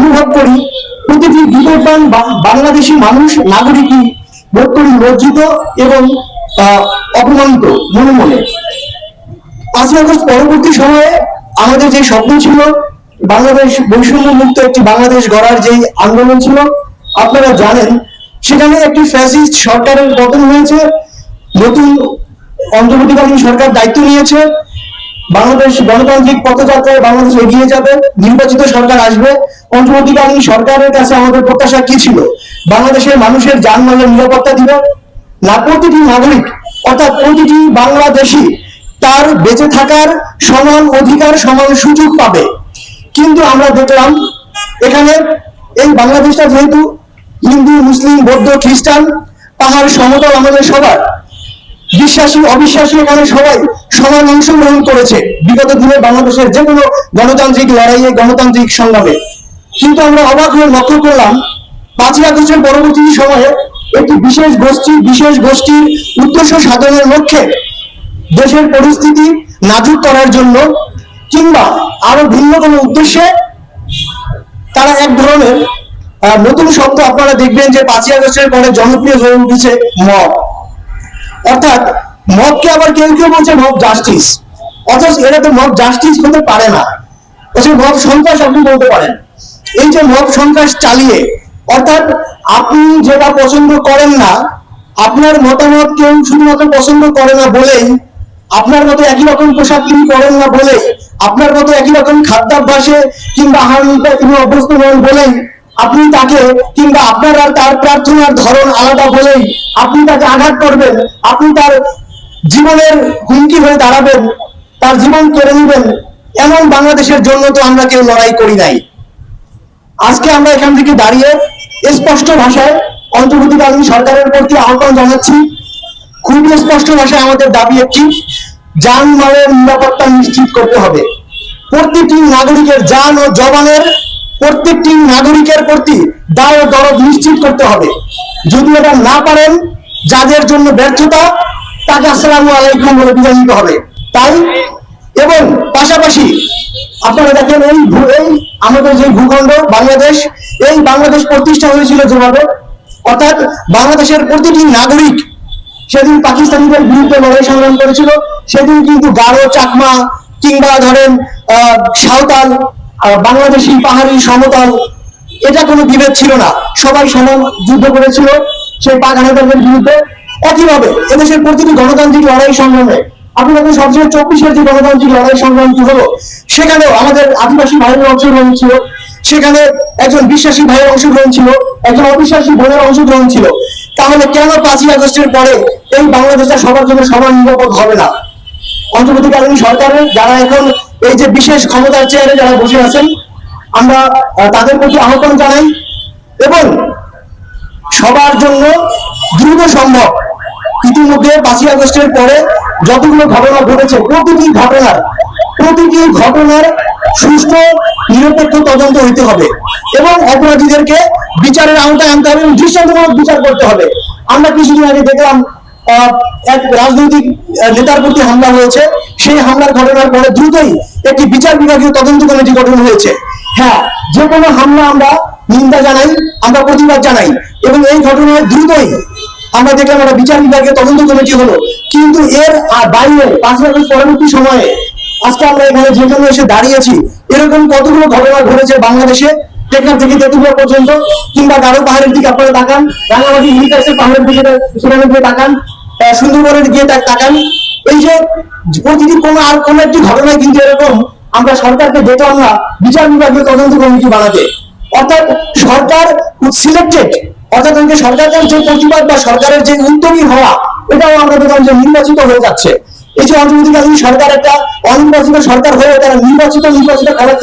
অনুভব করি। প্রতিটি বিবর্তন বাংলাদেশি মানুষ, নাগরিকই বোধ করি লজ্জিত এবং অপমানিত মনে মনে। পাঁচই আগস্ট পরবর্তী সময়ে আমাদের যে স্বপ্ন ছিল, বাংলাদেশ বৈষম্য মুক্ত একটি বাংলাদেশ গড়ার যে আন্দোলন ছিল, আপনারা জানেন, সেখানে একটি ফ্যাসিস্ট সরকারের পতন হয়েছে, নতুন অন্তর্বর্তীকালীন সরকার দায়িত্ব নিয়েছে বাংলাদেশ গণতান্ত্রিক পথযাত্রায় বাংলাদেশ এগিয়ে যাবে, নির্বাচিত সরকার আসবে। অন্তর্বর্তীকালীন সরকারের কাছে আমাদের প্রত্যাশা কি ছিল? বাংলাদেশের মানুষের যানমালের নিরাপত্তা দিবে। না প্রতিটি নাগরিক, অর্থাৎ প্রতিটি বাংলাদেশি, তার বেঁচে থাকার সমান অধিকার, সমান সুযোগ পাবে। কিন্তু আমরা দেখলাম, এখানে এই বাংলাদেশটা যেহেতু হিন্দু, মুসলিম, বৌদ্ধ, খ্রিস্টান, পাহাড় সমতল আমাদের সবার। বিশ্বাসী, অবিশ্বাসী এখানে সবাই সমান অংশগ্রহণ করেছে বিগত দিনে বাংলাদেশের যে কোনো গণতান্ত্রিক লড়াইয়ে গণতান্ত্রিক সংগ্রামে। কিন্তু আমরা অবাক হয়ে লক্ষ্য করলাম পাঁচই আগস্টের পরবর্তী সময়ে একটি বিশেষ গোষ্ঠী, বিশেষ গোষ্ঠীর উদ্দেশ্য সাধনের লক্ষ্যে দেশের পরিস্থিতি নাজুক করার জন্য কিংবা আরও ভিন্ন কোনো উদ্দেশ্যে তারা এক ধরনের নতুন শব্দ আপনারা দেখবেন যে পাঁচই আগস্টের পরে জনপ্রিয় হয়ে উঠেছে মব। অর্থাৎ মবকে আবার কেউ কেউ বলছে মব জাস্টিস অথচ এটা তো মব জাস্টিস হতে পারে না। বলছে মব সন্ত্রাস আপনি বলতে পারেন। এই যে মব সন্ত্রাস চালিয়ে, অর্থাৎ আপনি যেটা পছন্দ করেন না, আপনার মতামত কেউ শুধুমাত্র পছন্দ করে না বলেই, আপনার মতো একই রকম পোশাক তিনি করেন না বলেই, আপনার মতো একই রকম খাদ্যাভ্যাসে কিংবা আহার অভ্যস্ত নন বলেই আপনি তাকে কিংবা আপনার আর তার প্রার্থনার ধরন আলাদা বলেই আপনি তাকে আঘাত করবেন, আপনি তার জীবনের হুমকি হয়ে দাঁড়াবেন, তার জীবন কেড়ে নেবেন, এমন বাংলাদেশের জন্য তো আমরা কেউ লড়াই করি নাই। আজকে আমরা এখান থেকে দাঁড়িয়ে স্পষ্ট ভাষায় অন্তর্বর্তীকালীন সরকারের প্রতি আহ্বান জানাচ্ছি। খুবই স্পষ্ট ভাষায় আমাদের দাবি একটি, যানমালের নিরাপত্তা নিশ্চিত করতে হবে। প্রতিটি নাগরিকের যান ও জবানের প্রত্যেকটি নাগরিকের প্রতি দায় দরদ নিশ্চিত করতে হবে। যদি এটা না পারেন, যাদের জন্য ব্যর্থতা, তাকে আসসালামু আলাইকুম বলে বিদায় নিতে হবে। তাই এবং পাশাপাশি আপনারা দেখেন এই এই আমাদের যে ভূখণ্ড, বাংলাদেশ, এই বাংলাদেশ প্রতিষ্ঠা হয়েছিল যেভাবে, অর্থাৎ বাংলাদেশের প্রতিটি নাগরিক সেদিন পাকিস্তানিদের বিরুদ্ধে লড়াই সংগ্রাম করেছিল। সেদিন কিন্তু গারো চাকমা কিংবা ধরেন সাঁওতাল বাংলাদেশি পাহাড়ি সমতল, এটা কোনো বিভেদ ছিল না। সবাই সমান যুদ্ধ করেছিল সেই পাক বিরুদ্ধে। একইভাবে এদেশের প্রতিটি গণতান্ত্রিক লড়াই সংগ্রামে, আপনি দেখুন সবচেয়ে চব্বিশের যে গণতান্ত্রিক লড়াই সংগ্রামটি হলো, সেখানেও আমাদের আদিবাসী ভাইয়ের অংশগ্রহণ ছিল। সেখানে একজন বিশ্বাসী ভাইয়ের অংশগ্রহণ ছিল, একজন অবিশ্বাসী বোনের অংশগ্রহণ ছিল। তাহলে কেন পাঁচই আগস্টের পরে এই বাংলাদেশটা সবার জন্য সবার নিরাপদ হবে না? অন্তর্বর্তীকালীন সরকারের, যারা এখন এই যে বিশেষ ক্ষমতার চেয়ারে যারা বসে আছেন, আমরা তাদের প্রতি আহ্বান জানাই এবং সবার জন্য দ্রুত সম্ভব ইতিমধ্যে পাঁচই আগস্টের পরে যতগুলো ঘটনা ঘটেছে, প্রতিটি ঘটনার প্রতিটি ঘটনার সুষ্ঠু, নিরপেক্ষ তদন্ত হইতে হবে এবং অপরাধীদেরকে বিচারের আওতায় আনতে হবে এবং দৃষ্টান্তমূলক বিচার করতে হবে। আমরা কিছুদিন আগে দেখলাম এক রাজনৈতিক নেতার প্রতি হামলা হয়েছে। সেই হামলার ঘটনার পরে দ্রুতই একটি বিচার বিভাগীয় তদন্ত কমিটি গঠন হয়েছে। হ্যাঁ যে কোনো হামলা আমরা নিন্দা জানাই, আমরা প্রতিবাদ জানাই এবং এই ঘটনায় দ্রুতই আমরা দেখলাম একটা বিচার বিভাগীয় তদন্ত কমিটি হলো। কিন্তু এর বাইরে পাঁচ বছর পরবর্তী সময়ে আজকে আমরা এখানে যেখানে এসে দাঁড়িয়েছি, এরকম কতগুলো ঘটনা ঘটেছে বাংলাদেশে? টেকনাফ থেকে তেতুলিয়া পর্যন্ত কিংবা গারো পাহাড়ের দিকে আপনারা তাকান, রাঙামাটি হিলিকাসের পাহাড়ের দিকে সেখানে গিয়ে তাকান সুন্দরবনের গিয়ে তাকান। এই কোনো আর কোনো একটি ঘটনায় কিন্তু এরকম আমরা সরকারকে দেখলাম না বিচার বিভাগীয় তদন্ত কমিটি বানাতে। অর্থাৎ সরকার সিলেক্টেড অর্থাৎ সরকারের যে প্রতিবাদ বা সরকারের যে উদ্যোগী হওয়া, এটাও আমরা দেখলাম যে নির্বাচিত হয়ে যাচ্ছে। এই যে অন্তর্বর্তীকালীন সরকার একটা অনির্বাচিত সরকার হয়ে তারা নির্বাচিত নির্বাচিত করার